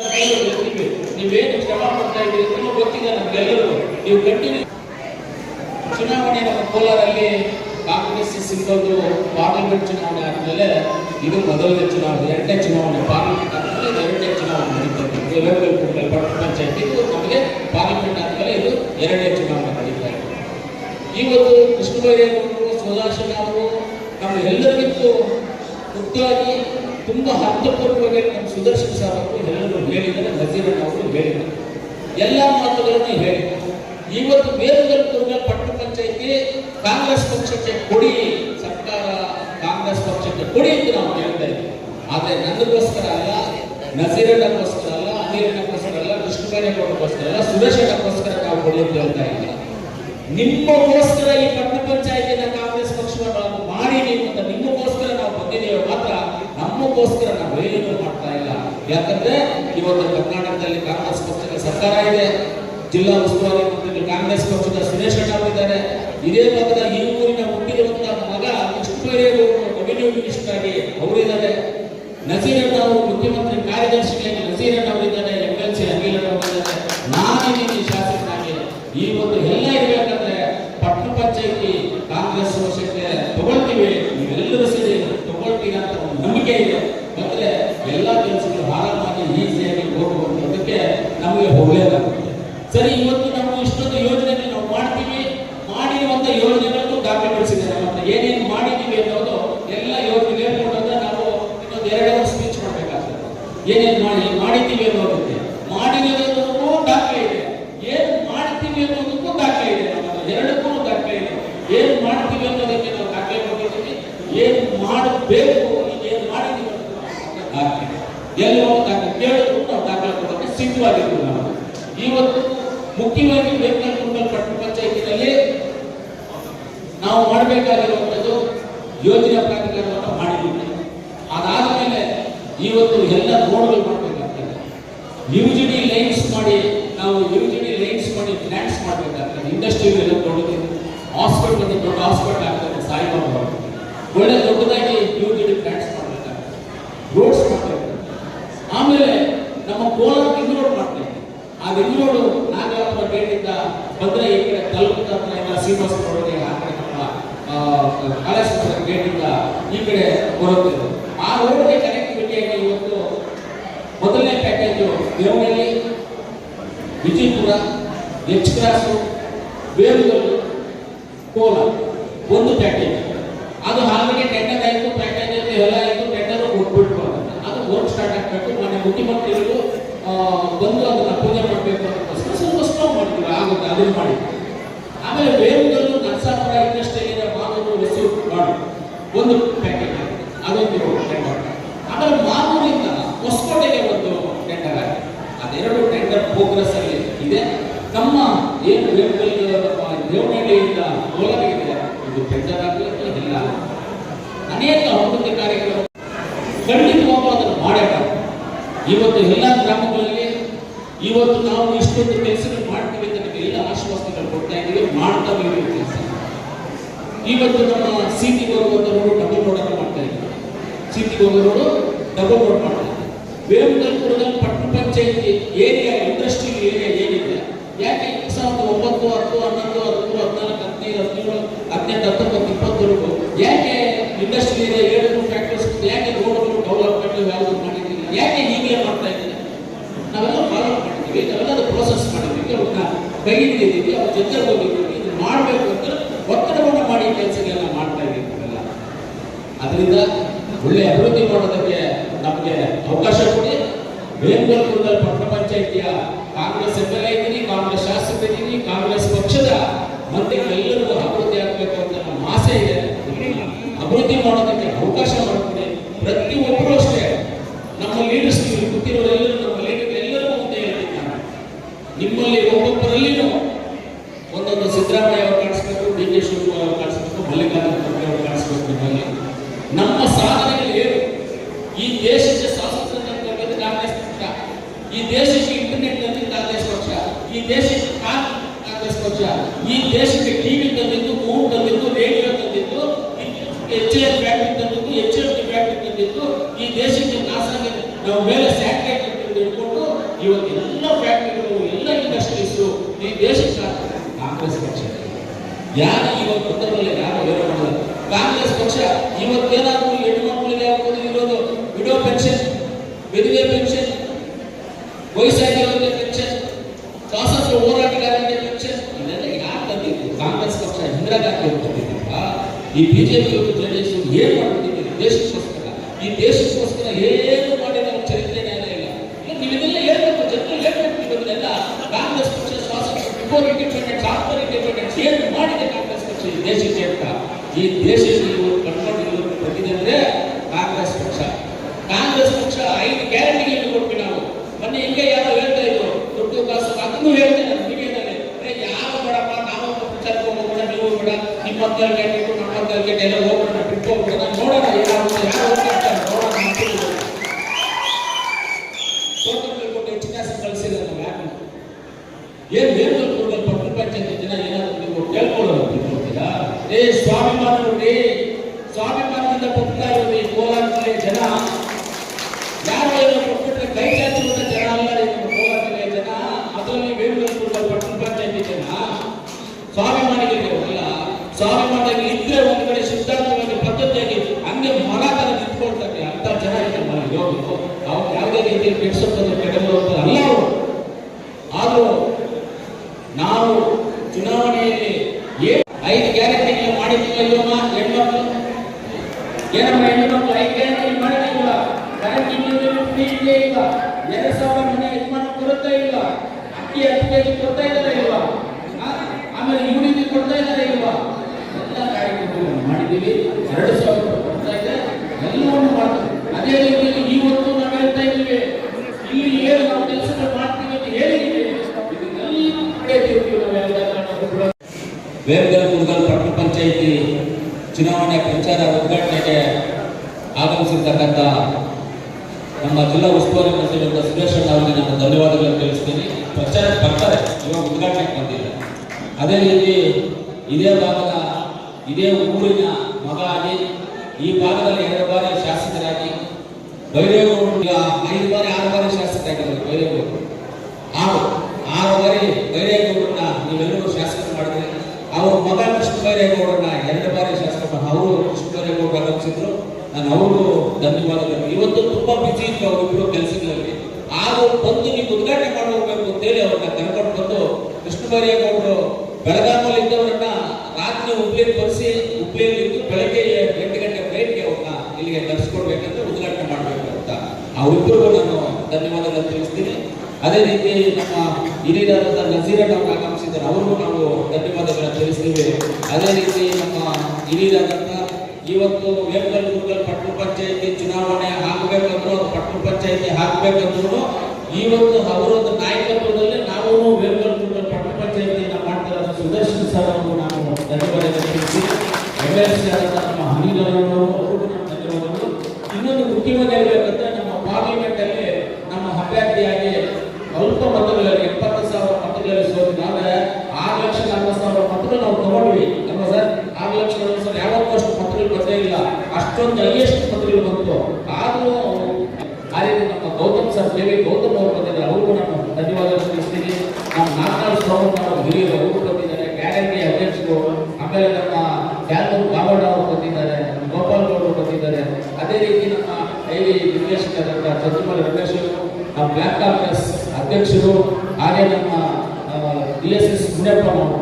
ನೀವೇನು ಶ್ರಮ ಪಡ್ತಾ ಇದ್ದೀರಿ ತುಂಬ ಗೊತ್ತಿದೆ ನಮ್ಗೆಲ್ಲರಿಗೂ ನೀವು ಕಂಟಿನ್ಯೂ ಚುನಾವಣೆ ನಮ್ಮ ಕೋಲಾರಲ್ಲಿ ಕಾಂಗ್ರೆಸ್ ಸಿಕ್ಕೋದು ಪಾರ್ಲಿಮೆಂಟ್ ಚುನಾವಣೆ ಆದಮೇಲೆ ಇದು ಮೊದಲನೇ ಚುನಾವಣೆ, ಎರಡನೇ ಚುನಾವಣೆ, ಪಾರ್ಲಿಮೆಂಟ್ ಆದಮೇಲೆ ಎರಡನೇ ಚುನಾವಣೆ ನಡೀತಾ ಇದೆ ಲೋಕಲ್ ಪಂಚಾಯತ್, ಇದು ನಮಗೆ ಪಾರ್ಲಿಮೆಂಟ್ ಆದಮೇಲೆ ಇದು ಎರಡನೇ ಚುನಾವಣೆ ನಡೀತಾ ಇದೆ. ಇವತ್ತು ಕೃಷ್ಣಬೈರೇಗೌಡರು ಸುಧಾಶನ ಅವರು ನಮ್ಮ ಎಲ್ಲರಿಗೂ ಮುಖ್ಯವಾಗಿ ತುಂಬ ಅರ್ಥಪೂರ್ವವಾಗಿ ನಮ್ಮ ಸುದರ್ಶನ್ ಸರ್ ಅವರು ಎಲ್ಲರೂ ಹೇಳಿದ್ದಾರೆ ನಜೀರ್ ಅವರು ಹೇಳಿದ್ದಾರೆ. ಎಲ್ಲ ಮಾತುಗಳನ್ನು ಹೇಳಿದ್ದಾರೆ ಇವತ್ತು ಬೇರುಗಲ್ಪುರ್ಗ ಪಟ್ಟಣ ಪಂಚಾಯಿತಿ ಕಾಂಗ್ರೆಸ್ ಪಕ್ಷಕ್ಕೆ ಕೊಡಿ, ಸರ್ಕಾರ ಕಾಂಗ್ರೆಸ್ ಪಕ್ಷಕ್ಕೆ ಕೊಡಿ ಅಂತ ನಾವು ಹೇಳ್ತಾ ಆದರೆ ನನ್ನಗೋಸ್ಕರ ಅಲ್ಲ ನಜೀರಣ್ಣಗೋಸ್ಕರ ಅಲ್ಲ ಅನಿಲಣ್ಣಗೋಸ್ಕರ ಅಲ್ಲ ಕೃಷ್ಣಬೈರೇಗೌಡಗೋಸ್ಕರ ಅಲ್ಲ ನಾವು ಕೊಡಿ ಅಂತ ಹೇಳ್ತಾ ನಿಮ್ಮಗೋಸ್ಕರ ಈ ಪಟ್ಟಣ ಪಂಚಾಯತಿನ ಕಾಂಗ್ರೆಸ್ ಪಕ್ಷವನ್ನು ಮಾಡಿ ನೀವು ಅಂತ ನಿಮ್ಮಗೋಸ್ಕರ ನಾವು ಬಂದಿದ್ದೇವೆ. ಮಾತ್ರ ನಮ್ಮಗೋಸ್ಕರ ನಾವು ಏನು ಮಾಡ್ತಾ ಇಲ್ಲ. ಯಾಕಂದ್ರೆ ಇವತ್ತು ಕರ್ನಾಟಕದಲ್ಲಿ ಕಾಂಗ್ರೆಸ್ ಪಕ್ಷದ ಸರ್ಕಾರ ಇದೆ. ಜಿಲ್ಲಾ ಉಸ್ತುವಾರಿ ಮಂತ್ರಿಗಳು ಕಾಂಗ್ರೆಸ್ ಪಕ್ಷದ ಸುರೇಶ್ ಅವರಿದ್ದಾರೆ ಇದೇ ಪಕ್ಕದ ಈ ಊರಿನ ಹುಟ್ಟಿರುವಂತಹ ಮಗ ಕೃಷ್ಣಬೈರೇಗೌಡರು ರೆವಿನ್ಯೂ ಮಿನಿಸ್ಟರ್ ಆಗಿ ಅವರಿದ್ದಾರೆ ನಸೀರಣ್ಣ ಅವರು ಮುಖ್ಯಮಂತ್ರಿ ಕಾರ್ಯದರ್ಶಿಯಾಗಿ ನಸೀರಣ್ಣ ಅವರಿದ್ದಾರೆ ಎಂ ಎಲ್ ಸಿ ಅನಿಲ್ ಅವರಿದ್ದಾರೆ ನಾನಿದ್ದೀನಿ ಈ ಒಂದು ಎಲ್ಲ ಇರಬೇಕಂದ್ರೆ ಪಟ್ಟಣ ಪಂಚಾಯತಿ ಕಾಂಗ್ರೆಸ್ ವಶಕ್ಕೆ ತಗೊಳ್ತೀವಿ. ನೀವೆಲ್ಲರೂ ಸೇರಿ ತಗೊಳ್ತೀರಾ ಅಂತ ಒಂದು ನಂಬಿಕೆ ಇದೆ ಮತ್ತೆ ಎಲ್ಲ ಕೆಲಸಗಳು ಆರಾಮಾಗಿ ಈಸಿಯಾಗಿ ಹೋಗುವಂತ ಅದಕ್ಕೆ ನಮಗೆ ಒಳ್ಳೆಯದಾಗುತ್ತೆ ಸರಿ ಇವತ್ತು ನಾವು ಇಷ್ಟೊಂದು ಯೋಜನೆಗಳು ನಾವು ಮಾಡ್ತೀವಿ ಮಾಡಿರುವಂತ ಯೋಜನೆಗಳನ್ನು ದಾಖಲಿಸಿದೆ ನಮ್ಮ ಹತ್ರ ಏನೇನು ಮಾಡಿದ್ದೀವಿ ಅನ್ನೋದು ಎಲ್ಲ ಯೋಜನೆ ಹೇಳ್ಕೊಂಡ್ರೆ ನಾವು ಅವರ್ ಸ್ಪೀಚ್ ಮಾಡಬೇಕಾಗ್ತದೆ ಏನೇನು ಮಾಡಿ ಮಾಡಿದ್ದೀವಿ ಅನ್ನೋದಕ್ಕೆ. ಮಾಡಿರೋದಕ್ಕೂ ದಾಖಲೆ ಇದೆ. ಏನು ಮಾಡ್ತೀವಿ ಅನ್ನೋದಕ್ಕೂ ದಾಖಲೆ ಇದೆ. ಎರಡಕ್ಕೂ ದಾಖಲೆ ಇದೆ. ಏನು ಮಾಡ್ತೀವಿ ಅನ್ನೋದಕ್ಕೆ ನಾವು ದಾಖಲೆ ಕೊಟ್ಟಿದ್ದೀವಿ. ಏನು ಮಾಡಬೇಕು ಏನು ಮಾಡಿದ್ದೀವಿ ದಾಖಲೆ ಎಲ್ಲೋ ದಾಖಲೆ ಕೇಳಿದ್ರು, ನಾವು ದಾಖಲೆ ಕೊಡೋಕ್ಕೆ ಸಿದ್ಧವಾಗಿದ್ದೀವಿ ನಾವು. ಇವತ್ತು ಮುಖ್ಯವಾಗಿ ಬೆಂಗಳೂರು ಕುಂಡಲ್ ಪಟ್ಟಣ ಪಂಚಾಯತಿನಲ್ಲಿ ನಾವು ಮಾಡಬೇಕಾಗಿರುವಂಥದ್ದು ಯೋಜನೆ ಪ್ರಾಧಿಕಾರವನ್ನು ಮಾಡಿದ್ದೀವಿ. ಇವತ್ತು ಎಲ್ಲ ರೋಡ್ಗಳು ಮಾಡಬೇಕಾಗ್ತದೆ. ಯು ಜಿ ಡಿ ಲೈನ್ಸ್ ಮಾಡಿ, ನಾವು ಯು ಜಿ ಡಿ ಲೈನ್ಸ್ ಮಾಡಿ ಪ್ಲಾನ್ಸ್ ಮಾಡಬೇಕಾಗ್ತದೆ. ಇಂಡಸ್ಟ್ರಿ ಎಲ್ಲ ದೊಡ್ಡದು ಹಾಸ್ಪಿಟಲ್ ದೊಡ್ಡ ಹಾಸ್ಪಿಟಲ್ ಆಗ್ತದೆ ಸಾಯಿಬಾಬಾ. ಒಳ್ಳೆ ದೊಡ್ಡದಾಗಿ ಯು ಜಿ ಡಿ ಫಿನಾನ್ಸ್ ಮಾಡಬೇಕಾಗ್ತದೆ ರೋಡ್ಸ್ ಆಮೇಲೆ ನಮ್ಮ ಕೋಲಾರ ರಿಂಗ್ ರೋಡ್ ಮಾಡ್ತೇವೆ. ಆ ರಿಂಗ್ ರೋಡ್ ನಾಗರಾಪುರ ಗೇಟಿಂದ ಬಂದ್ರೆ ಈ ಕಡೆ ಹತ್ರ ಇಲ್ಲ ಶ್ರೀನಿವಾಸ ರೋಡ್ಗೆ ಆ ಕಡೆ ನಮ್ಮ ಕಾಲೇಜ್ ಗೇಟಿಂದ ಈ ಕಡೆ ಬರುತ್ತೆ. ಆ ರೋಡ್ಗೆ ಕನೆಕ್ಟಿವಿಟಿಯಾಗಿ ಇವತ್ತು ಮೊದಲನೇ package Devanahalli Vijayapura H cross Belur, ಕೋಲ, ಒಂದು ಪ್ಯಾಕೇಜ್ ಅದು ಹಾಗೆ ಟೆಂಡರ್ ಆಯಿತು ಪ್ಯಾಕೇಜ್ ಆಯಿತು ಎಲ್ಲ ಆಯಿತು ಟೆಂಡರ್ ಕೊಟ್ಬಿಟ್ಟು ಅದು ವರ್ಕ್ ಸ್ಟಾರ್ಟ್ ಆಗಬೇಕು. ಮನೆ ಮುಖ್ಯಮಂತ್ರಿಗಳು ಬಂದು ಅದನ್ನು ಪೂಜೆ ಮಾಡಬೇಕು ಅದಕ್ಕೋಸ್ಕರ ಸ್ವಲ್ಪ ಸ್ಲೋ ಮಾಡ್ತೀವಿ ಆಗುತ್ತೆ, ಅದನ್ನು ಮಾಡಿ ಆಮೇಲೆ ಬೇಲೂರು ನರಸಾಪುರ ಇಂಡಸ್ಟ್ರಿಯಲ್ಲಿ ಮಾನೂರು ರಿಸೀವ್ ಮಾಡಿ. ಒಂದು ಪ್ಯಾಕೇಜ್ ಅದೊಂದು ಟೆಂಡರ್ ಆಮೇಲೆ ಮಾನೂರಿಂದ ಹೊಸಕೋಟೆಗೆ ಒಂದು ಟೆಂಡರ್ ಆಗಿದೆ ಅದೆರಡು ಪ್ರೋಗ್ರೆಸ್ ಅಲ್ಲಿ ಇದೆ. ನಮ್ಮ ಏನು ನಮ್ಮ ದೇವನಹಳ್ಳಿಯಿಂದ ಕೋಲಾರಿಗೆ ಇದು ಟೆಂಡರ್ ಆಗಲಿಕ್ಕೆ ಇಲ್ಲ. ಅನೇಕ ಅಭಿವೃದ್ಧಿ ಕಾರ್ಯಕ್ರಮ ಖಂಡಿತವಾಗೂ ಅದನ್ನು ಮಾಡಬೇಕು. ಇವತ್ತು ಎಲ್ಲ ಗ್ರಾಮಗಳಲ್ಲಿ ಇವತ್ತು ನಾವು ಇಷ್ಟೊಂದು ಕೆಲಸಗಳು ಮಾಡ್ತೀವಿ ಅಂತ ನಿಮಗೆ ಎಲ್ಲ ಆಶ್ವಾಸನೆಗಳು ಕೊಡ್ತಾ ಇದ್ದೀವಿ. ಮಾಡ್ತಾ ಇದ್ದೀವಿ ಕೆಲಸ. ಇವತ್ತು ನಮ್ಮ ಸಿಟಿಗೆ ಹೋಗುವಂತವರು ಡಬಲ್ ರೋಡನ್ನು ಮಾಡ್ತಾ ಇದ್ದೀವಿ. ಸಿಟಿಗೆ ಹೋಗೋರು ಡಬಲ್ ರೋಡ್ ಮಾಡ್ತಾ ಪಟ್ಟು ಪಟ್ಟಣ ಪಂಚಾಯತಿ ಏರಿಯಾ ಇಂಡಸ್ಟ್ರಿ ಏರಿಯಾ ಏನಿದೆ? ಯಾಕೆ ಎರಡು ಸಾವಿರದ ಒಂಬತ್ತು, ಹತ್ತು, ಹನ್ನೊಂದು, ಹದಿಮೂರು, ಹದಿನಾಲ್ಕು, ಹದಿನೈದು, ಹದಿನೇಳು, ಹದಿನೆಂಟು, ಹತ್ತೊಂಬತ್ತು ಇಪ್ಪತ್ತವರೆಗೂ ಯಾಕೆ ಇಂಡಸ್ಟ್ರಿ ಏರಿಯಾ ಏಳು ಫ್ಯಾಕ್ಟರೀಸ್ ಯಾಕೆ ರೋಡ್ಗಳು ಡೆವಲಪ್ಮೆಂಟ್ ಯಾವುದು ಮಾಡಿದ್ದಿಲ್ಲ ಯಾಕೆ ಹೀಗೆ ಮಾಡ್ತಾ ಇದ್ದೀನಿ ನಾವೆಲ್ಲ ಫಾಲೋ ಮಾಡಿದ್ದೀವಿ ನಾವೆಲ್ಲ ಪ್ರೋಸೆಸ್ ಮಾಡಿದ್ದೀವಿ ಅವ್ರನ್ನ ಕೈ ಹಿಡಿದಿದ್ದೀವಿ. ಜೊತೆ ಹೋಗಿದ್ದೀವಿ. ಇದು ಮಾಡಬೇಕು ಅಂತ ಒತ್ತಡವನ್ನು ಮಾಡಿ ಕೆಲಸಗಳನ್ನ ಮಾಡ್ತಾ ಇದ್ದೀವಿ ಅದರಿಂದ ಒಳ್ಳೆ ಅಭಿವೃದ್ಧಿ ಮಾಡೋದಕ್ಕೆ ಅವಕಾಶ ಕೊಡಿ. ಬೇಂಗಲ್ಪುರದಲ್ಲಿ ಪಟ್ಟಣ ಪಂಚಾಯಿತಿಯ ಕಾಂಗ್ರೆಸ್ ಎಂ ಎಲ್ ಎ ಇದ್ದೀನಿ, ಕಾಂಗ್ರೆಸ್ ಶಾಸಕರಿದ್ದೀನಿ ಕಾಂಗ್ರೆಸ್ ಪಕ್ಷದ ಮಂತ್ರಿಗಳೆಲ್ಲರಿಗೂ ಅಭಿವೃದ್ಧಿ ಆಗಬೇಕು ಅಂತ ನಮ್ಮ ಆಸೆ ಇದೆ. ಅಭಿವೃದ್ಧಿ ಮಾಡೋದಕ್ಕೆ ಅವಕಾಶ ಮಾಡಿಕೊಡಿ. ಪ್ರತಿಯೊಬ್ಬರು ಅಷ್ಟೇ ನಮ್ಮ ಲೀಡರ್ಸ್ ಗೊತ್ತಿರೋರೆಲ್ಲರೂ ನಮ್ಮ ಲೀಡರ್ ಎಲ್ಲರೂ ಮುಂದೆ ಹೇಳ್ತಿದ್ದಾರೆ. ನಿಮ್ಮಲ್ಲಿ ಒಬ್ಬೊಬ್ಬರಲ್ಲಿನೂ ಒಂದೊಂದು ಸಿದ್ದರಾಮಯ್ಯ ಅವರು ಕಾಣಿಸ್ಬೇಕು, ಡಿ ಕೆ ಶಿವಕುಮಾರ್ ಅವರು ಕಾಣಿಸ್ಬೇಕು, ಮಲ್ಲಿಕಾರ್ಜುನ ಖರ್ಗೆ ಅವರು ಕಾಣಿಸ್ಬೇಕು ನಮ್ಮ ಸಾಧನೆಗಳು ಏನು ಈ ದೇಶಕ್ಕೆ ಸ್ವಾತಂತ್ರ್ಯ ತಂದಿದ್ದು ಕಾಂಗ್ರೆಸ್ ಪಕ್ಷ ಈ ದೇಶಕ್ಕೆ ಇಂಟರ್ನೆಟ್ ತಂದಿದ್ದು ಕಾಂಗ್ರೆಸ್ ಪಕ್ಷ ಈ ದೇಶಕ್ಕೆ ಕಾಂಗ್ರೆಸ್ ಪಕ್ಷ ಈ ದೇಶಕ್ಕೆ ಟಿವಿ ತಂದಿದ್ದು ಮೂವ್ ತಂದಿತ್ತು ರೇಡಿಯೋ ತಂದಿದ್ದು ಎಚ್ ಎಲ್ ತಂದಿದ್ದು ಎಚ್ ಎಲ್ ತಂದಿದ್ದು, ಈ ದೇಶಕ್ಕೆ ನಾಸಾಗೆ ನಾವು ಮೇಲೆ ಸ್ಯಾಟಲೈಟ್ ಹಿಡ್ಕೊಂಡು ಇವತ್ತು ಎಲ್ಲ ಫ್ಯಾಕ್ಟರಿಗಳು ಎಲ್ಲ ಇಂಡಸ್ಟ್ರೀಸು ಈ ದೇಶಕ್ಕೆ ಕಾಂಗ್ರೆಸ್ ಪಕ್ಷ. ಯಾರು ಇವತ್ತು ಯಾರು ಬೇರೆ ಮಾಡಲ್ಲ ಕಾಂಗ್ರೆಸ್ ಪಕ್ಷ ಇವತ್ತೇನಾದ್ರೂ ಹೆಣ್ಣು ಮಕ್ಕಳಿಗೆ ಇರೋದು ವಿಡೋ ಪೆನ್ಷನ್ ವಿಧವೆ ಪೆನ್ಷನ್ ವಯಸ್ಸಾಗಿರೋರಿಗೆ ಪೆನ್ಷನ್ ಸ್ವಾತಂತ್ರ್ಯ ಹೋರಾಟಗಾರರಿಗೆ ಪೆನ್ಷನ್ ಇದೆಲ್ಲ ಯಾರು ತಂದಿದ್ದು ಕಾಂಗ್ರೆಸ್ ಪಕ್ಷ ಇಂದಿರಾ ಗಾಂಧಿ ಅವರು ತಂದಿದ್ದೀರಾ ಈ ಬಿಜೆಪಿ ಮತ್ತು ಜೆಡಿಎಸ್ ಏನು ಮಾಡ್ತಿದ್ದೀರಿ ದೇಶಕ್ಕೋಸ್ಕರ. ಈ ದೇಶಕ್ಕೋಸ್ಕರ ಏನು ಮಾಡಿದ ಚರಿತ್ರೆನೇ ಇಲ್ಲ. ನೀವೆಲ್ಲ ಹೇಳ್ಬೇಕು ಜನರು ಹೇಳ್ಬೇಕು ಇವನ್ನೆಲ್ಲ ಕಾಂಗ್ರೆಸ್ ಪಕ್ಷ ಸ್ವಾತಂತ್ರ್ಯ ಬಿಫೋರ್ ಇಂಡಿಪೆಂಡೆನ್ಸ್ ಆಫ್ಟರ್ ಇಂಡಿಪೆಂಡೆನ್ಸ್ ಏನು ಮಾಡಿದೆ ಕಾಂಗ್ರೆಸ್ ಪಕ್ಷ ಈ ದೇಶಕ್ಕೆ ಅಂತ? ಈ ದೇಶದಲ್ಲಿ ಇವರು ಕಟ್ಕೊಂಡು ಇವರು ಅಂದ್ರೆ ಕಾಂಗ್ರೆಸ್ ಪಕ್ಷ. ಕಾಂಗ್ರೆಸ್ ಪಕ್ಷ ಐದು ಗ್ಯಾರಂಟಿಗಳನ್ನು ಕೊಡ್ತೀವಿ ನಾವು. ಮೊನ್ನೆ ಹಿಂಗೆ ಯಾರೋ ಹೇಳ್ತಾ ಇದ್ರು, ದೊಡ್ಡ, ಕಾಸು, ಅದನ್ನು ಹೇಳ್ತೇನೆ ನೀವೇನಲ್ಲಿ ಅರೆ ಯಾರು ಬೇಡಪ್ಪ ನಾವು ಪ್ರಚಾರಕ್ಕೆ ಹೋಗೋಣ ನೀವು ಬೇಡ ಗಂಟೆ ಇಟ್ಟು ಕೇಳಿಟ್ಟು ಗಂಟೆ ಎಲ್ಲ ಹೋಗೋಣ ಹೋಗೋಣ ನೋಡೋಣ ಯಾರು ಯಾರು ನೋಡೋಣ ಏನ್ ಪಟ್ಟಣ ಪಂಚಾಯತಿ ಜನ ಏನಾದ್ರು ನೀವು ತಿಳ್ಕೊಳ್ತೀರಾ ಏ ಸ್ವಾಭಿಮಾನ ನೋಡಿ ಆದರೂ ನಾವು ಚುನಾವಣೆಯಲ್ಲಿ ಐದು ಗ್ಯಾರಂಟಿಗಳು ಮಾಡಿದ್ದೀವಲ್ವಮ್ಮ ಹೆಣ್ಮಕ್ಳು? ಏನಮ್ಮ ಹೆಣ್ಮಕ್ಳು? ಐದು ಗ್ಯಾರಂಟಿ ಮಾಡಲಿಲ್ಲ ಇದೆ ಇಲ್ಲ. ಎರಡು ಸಾವಿರ ಮನೆ ಯಜಮಾನ ಕೊರತೆ ಇಲ್ಲ. ಅಕ್ಕಿ ಹತ್ತು ಕೆಜಿ ಕೊಡ್ತಾ ಇದ್ದಾರೆ ಇಲ್ವಾ ಆ? ಆಮೇಲೆ ಯೂನಿಟಿ ಕೊಡ್ತಾ ಇದ್ದಾರೆ ಇಲ್ವಾ ಎಲ್ಲ ಕಾರ್ಯಕ್ರಮಗಳನ್ನು ಮಾಡಿದ್ದೀವಿ ಎರಡು ಸಾವಿರ ರೂಪಾಯಿ ಕೊಡ್ತಾ ಇದೆ ಎಲ್ಲವನ್ನು ಮಾಡ್ತೀವಿ ಅದೇ ರೀತಿಯಲ್ಲಿ ಇವತ್ತು ನಾವು ಹೇಳ್ತಾ ಇದ್ದೀವಿ ಇಲ್ಲಿ ಏನು ನಾವು ಕೆಲಸಗಳು ಮಾಡ್ತೀವಿ ಅಂತ ಹೇಳಿದ್ದೀವಿ ಇದನ್ನೆಲ್ಲ ಪಡೆದಿರ್ತೀವಿ ನಾವು ಎಲ್ಲ ನಾವು ವೇರ್ಗಲ್ ಕುರ್ಗಲ್ ಪಟ್ಟಣ ಪಂಚಾಯಿತಿ ಚುನಾವಣೆ ಪ್ರಚಾರ ಉದ್ಘಾಟನೆಗೆ ಆಗಮಿಸಿರ್ತಕ್ಕಂಥ ನಮ್ಮ ಜಿಲ್ಲಾ ಉಸ್ತುವಾರಿ ಮಂತ್ರಿಗಳಾದ ಸುರೇಶ್ ಅವರಿಗೆ ನಾನು ಧನ್ಯವಾದಗಳನ್ನು ತಿಳಿಸ್ತೀನಿ. ಪ್ರಚಾರಕ್ಕೆ ಬರ್ತಾರೆ, ಇವಾಗ ಉದ್ಘಾಟನೆಗೆ ಬಂದಿಲ್ಲ. ಅದೇ ರೀತಿ ಇದೇ ಭಾಗದ, ಇದೇ ಊರಿನ ಮಗ ಆಗಿ, ಈ ಭಾಗದಲ್ಲಿ ಎರಡು ಬಾರಿ ಶಾಸಕರಾಗಿ ಬೈರೇಗೌಡ ಐದು ಬಾರಿ, ಆರು ಬಾರಿ ಶಾಸಕರಾಗಿದ್ದಾರೆ ಬೈರೇಗೌಡರು. ಆರು ಆರು ಬಾರಿ ಬೈರೇಗೌಡರನ್ನ ನೀವೆಲ್ಲರೂ ಶಾಸಕ ಮಗ ಕೃಷ್ಣ ಎರಡು ಬಾರಿ ಶಾಸಕ ಅವರು ಕೃಷ್ಣ ಬೈರೇಗೌಡರು ಆಗಮಿಸಿದ್ರು ನಾನು ಅವ್ರಿಗೂ ಧನ್ಯವಾದಗಳು. ಇವತ್ತು ತುಂಬಾ ಬಿಸಿ ಇತ್ತು ಅವರಿಬ್ಬರು ಕೆಲಸಗಳಲ್ಲಿ ಆಗ ಬಂದು ನೀವು ಉದ್ಘಾಟನೆ ಹೋಗ್ಬೇಕು ಅಂತೇಳಿ ಅವ್ರನ್ನ ಕರ್ಕೊಂಡು ಬಂದು ಕೃಷ್ಣ ಬೈರೇಗೌಡರು ಬೆಳಗಾಮಲ್ಲಿ ಇದ್ದವರನ್ನ ರಾತ್ರಿ ಹುಬ್ಳಿಯಲ್ಲಿ ಬರೆಸಿ ಹುಬ್ಳಿಯಲ್ಲಿ ಇದ್ದು ಬೆಳಗ್ಗೆ ಎಂಟು ಗಂಟೆ ಫ್ಲೈಟ್ಗೆ ಅವ್ರನ್ನ ಇಲ್ಲಿಗೆ ತರಿಸ್ಕೊಡ್ಬೇಕಂದ್ರೆ ಉದ್ಘಾಟನೆ ಮಾಡಬೇಕು ಅಂತ. ಅವರಿಬ್ಬರಿಗೂ ನಾನು ಧನ್ಯವಾದಗಳನ್ನು ತಿಳಿಸ್ತೀನಿ. ಅದೇ ರೀತಿ ನಮ್ಮ ಹಿರಿಯರಾದಂಥ ನಜೀರಣ್ಣ ಆಗಮಿಸಿದ್ದಾರೆ ಅವ್ರಿಗೂ ನಾವು ಧನ್ಯವಾದಗಳನ್ನು ತಿಳಿಸ್ತೀವಿ. ಅದೇ ರೀತಿ ನಮ್ಮ ಹಿರಿಯರಾದಂಥ ಇವತ್ತು ವೇಗಲ್ ಗುರುಗಲ್ ಪಟ್ಟಣ ಪಂಚಾಯತಿ ಚುನಾವಣೆ ಆಗಬೇಕಂದ್ರು ಅದು ಪಟ್ಟಣ ಪಂಚಾಯತಿ ಹಾಕಬೇಕಂದ್ರು ಇವತ್ತು ಅವರೊಂದು ನಾಯಕತ್ವದಲ್ಲಿ ನಾವು ವೇಗಲ್ ಗುರುಗಲ್ ಪಟ್ಟಣ ಪಂಚಾಯತಿಯನ್ನು ಮಾಡ್ತಾರೆ ಸುದರ್ಶನ್ ಸರ್ ಅವರು ನಾವು ಧನ್ಯವಾದಗಳನ್ನು ತಿಳಿಸಿ ಎಲ್ ಸಿ ಆದಂಥ ನಮ್ಮ ಹನಿಗೌಡರು ಅವ್ರಿಗೂ ನಾವು ಧನ್ಯವಾದಗಳು. ಇನ್ನೊಂದು ಮುಖ್ಯವಾದ ಹೇಳ್ಬೇಕಂದ್ರೆ ನಮ್ಮ ಪಾರ್ಲಿಮೆಂಟಲ್ಲಿ ನಮ್ಮ ಅಭ್ಯರ್ಥಿಯಾಗಿ ಅಲ್ಪ ಮತಗಳಲ್ಲಿ ಎಪ್ಪತ್ತು ಸಾವಿರ ಮತಗಳಲ್ಲಿ ಸೋತಿದ್ದಾರೆ ಆರು ಲಕ್ಷ ನಲವತ್ತು ಸಾವಿರ ಮತಗಳು ನಾವು ತಗೊಂಡ್ವಿ ಅಲ್ವಾ ಸರ್ ಆರು ಲಕ್ಷ ನಲವತ್ತು ಸಾವಿರ ಯಾವತ್ತೂ ಅಷ್ಟು ಮತಗಳು ಬಂದೇ ಇಲ್ಲ ಅಷ್ಟೊಂದು ಹೈಯೆಸ್ಟ್ ಪದವಿ ಬಂತು ಆದರೂ ರೀತಿ ನಮ್ಮ ಗೌತಮ್ ಸರ್ ದೇವಿ ಗೌತಮ್ ಅವರು ಬಂದಿದ್ದಾರೆ ಅವ್ರಿಗೂ ನಾನು ಧನ್ಯವಾದ ತಿಳಿಸ್ತೀನಿ. ನಮ್ಮ ನಾಲ್ಕಾರು ಸೌರವ್ ಅವರು ಹಿರಿಯರು ಅವರು ಬಂದಿದ್ದಾರೆ ಗ್ಯಾರಂಟಿ ಅಧ್ಯಕ್ಷರು. ಆಮೇಲೆ ನಮ್ಮ ಕ್ಯಾಲೂರು ಗಾವಡ ಅವರು ಬಂದಿದ್ದಾರೆ ಗೋಪಾಲ್ ಅವರು ಬಂದಿದ್ದಾರೆ ಅದೇ ರೀತಿ ನಮ್ಮ ಐವಿ ನಿರ್ದೇಶಕರಾದ ಚಂದ್ರಮಲ್ ರಮೇಶ್ ಅವರು, ನಮ್ಮ ಬ್ಲಾಕ್ ಕಾಂಗ್ರೆಸ್ ಅಧ್ಯಕ್ಷರು, ಹಾಗೆ ನಮ್ಮ ಡಿ ಎಸ್ ಎಸ್ ಮುನಿಯಪ್ಪ ಅವರು.